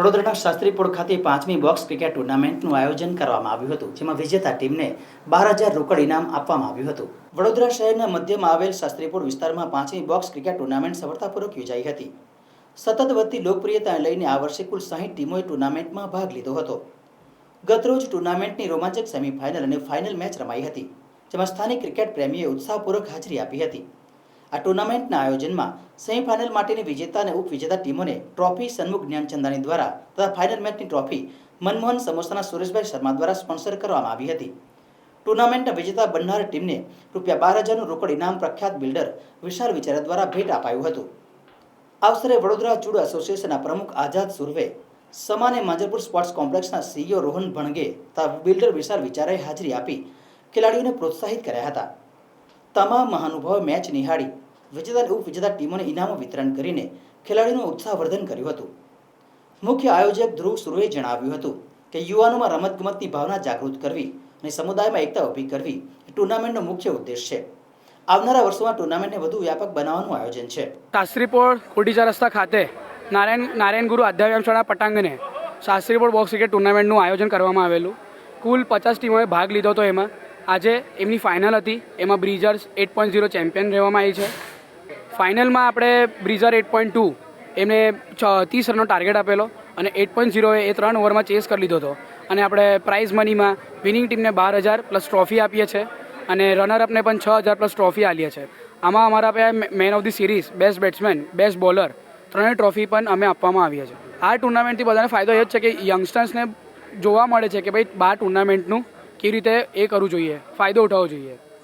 વડોદરાના શાસ્ત્રીપુર ખાતે પાંચમી બોક્સ ક્રિકેટ ટુર્નામેન્ટનું આયોજન કરવામાં આવ્યું હતું, જેમાં વિજેતા ટીમને બાર હજાર રોકડ ઇનામ આપવામાં આવ્યું હતું. વડોદરા શહેરના મધ્યમાં આવેલ શાસ્ત્રીપુર વિસ્તારમાં પાંચમી બોક્સ ક્રિકેટ ટુર્નામેન્ટ સફળતાપૂર્વક યોજાઈ હતી. સતત વધતી લોકપ્રિયતાને લઈને આ વર્ષે કુલ સાહીઠ ટીમોએ ટુર્નામેન્ટમાં ભાગ લીધો હતો. ગતરોજ ટુર્નામેન્ટની રોમાંચક સેમીફાઇનલ અને ફાઇનલ મેચ રમાઈ હતી, જેમાં સ્થાનિક ક્રિકેટ પ્રેમીઓએ ઉત્સાહપૂર્વક હાજરી આપી હતી. આ ટુર્નામેન્ટના આયોજનમાં સેમીફાઇનલ માટેની વિજેતા અને ઉપવિજેતા ટીમોને ટ્રોફી સન્મુખ જ્ઞાનચંદાની દ્વારા તથા ફાઇનલ મેચની ટ્રોફી મનમોહન સમોસાના સુરેશભાઈ શર્મા દ્વારા સ્પોન્સર કરવામાં આવી હતી. ટુર્નામેન્ટના વિજેતા બનનાર ટીમને રૂપિયા બાર હજારનું રોકડ ઇનામ પ્રખ્યાત બિલ્ડર વિશાલ વિચારા દ્વારા ભેટ અપાયું હતું. અવસરે વડોદરા જુડ એસોસિએશનના પ્રમુખ આઝાદ સુરવે, સમાને માંજરપુર સ્પોર્ટ્સ કોમ્પ્લેક્સના સીઈઓ રોહન ભણગે તથા બિલ્ડર વિશાલ વિચારાએ હાજરી આપી ખેલાડીઓને પ્રોત્સાહિત કર્યા હતા. તમામ મહાનુભાવોએ મેચ નિહાળી વિજેતા ઉપવિજેતા ટીમોને ઇનામો વિતરણ કરીને ખેલાડીઓનું ઉત્સાહવર્ધન કર્યું હતું. મુખ્ય આયોજક ધ્રુવ સુરવે જણાવ્યું હતું કે યુવાનોમાં રમતગમતની ભાવના જાગૃત કરવી અને સમુદાયમાં એકતા ઊભી કરવી એ ટુર્નામેન્ટનો મુખ્ય ઉદ્દેશ છે. આવનારા વર્ષોમાં ટુર્નામેન્ટને વધુ વ્યાપક બનાવવાનું આયોજન છે. શાસ્ત્રીપોળ કોટીચા રસ્તા ખાતે નારાયણ નારાયણ ગુરુ આધ્યાત્મ શાળા પટાંગણે શાસ્ત્રીપોળ બોક્સ ક્રિકેટ ટુર્નામેન્ટનું આયોજન કરવામાં આવેલું. કુલ પચાસ ટીમોએ ભાગ લીધો હતો એમાં આજે એમની ફાઇનલ હતી. એમાં breezers eight point zero champion રહેવામાં આવી છે. ફાઇનલમાં આપણે બ્રિઝર એટ પોઈન્ટ ટુ, એમને ત્રીસ રનનો ટાર્ગેટ આપેલો અને એટ પોઈન્ટ ઝીરોએ એ ત્રણ ઓવરમાં ચેસ કરી લીધો હતો. અને આપણે પ્રાઇઝ મનીમાં વિનિંગ ટીમને બાર હજાર પ્લસ ટ્રોફી આપીએ છીએ અને રનરઅપને પણ છ હજાર પ્લસ ટ્રોફી આપીએ છીએ. આમાં અમારા man of the series best batsman best bowler ત્રણેય ટ્રોફી પણ અમે આપવામાં આવીએ છીએ. આ ટુર્નામેન્ટથી બધાને ફાયદો એ જ છે કે યંગસ્ટર્સને જોવા મળે છે કે ભાઈ બાર ટુર્નામેન્ટનું કેવી રીતે એ કરવું જોઈએ? ફાયદો ઉઠાવવો જોઈએ.